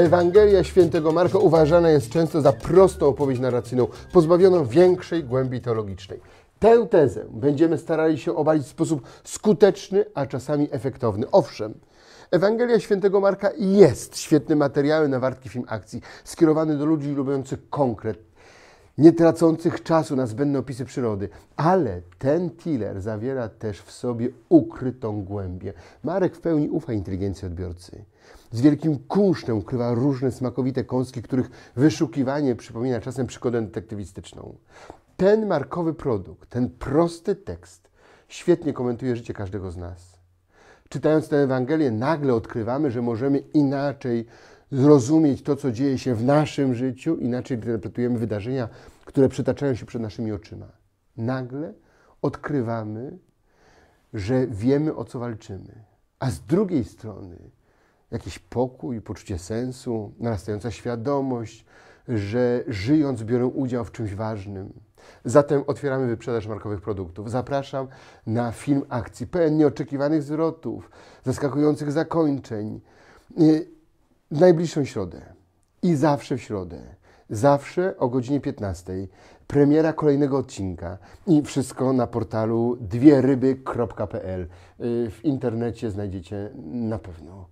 Ewangelia świętego Marka uważana jest często za prostą opowieść narracyjną, pozbawioną większej głębi teologicznej. Tę tezę będziemy starali się obalić w sposób skuteczny, a czasami efektowny. Owszem, Ewangelia świętego Marka jest świetnym materiałem na wartki film akcji, skierowany do ludzi lubiących konkret, nie tracących czasu na zbędne opisy przyrody. Ale ten thriller zawiera też w sobie ukrytą głębię. Marek w pełni ufa inteligencji odbiorcy. Z wielkim kunsztem ukrywa różne smakowite kąski, których wyszukiwanie przypomina czasem przygodę detektywistyczną. Ten markowy produkt, ten prosty tekst świetnie komentuje życie każdego z nas. Czytając tę Ewangelię, nagle odkrywamy, że możemy inaczej zrozumieć to, co dzieje się w naszym życiu, inaczej interpretujemy wydarzenia, które przytaczają się przed naszymi oczyma. Nagle odkrywamy, że wiemy, o co walczymy. A z drugiej strony jakiś pokój, poczucie sensu, narastająca świadomość, że żyjąc biorę udział w czymś ważnym. Zatem otwieramy wyprzedaż markowych produktów. Zapraszam na film akcji pełen nieoczekiwanych zwrotów, zaskakujących zakończeń. W najbliższą środę i zawsze w środę, zawsze o godzinie 15. Premiera kolejnego odcinka i wszystko na portalu dwieryby.pl. W internecie znajdziecie na pewno.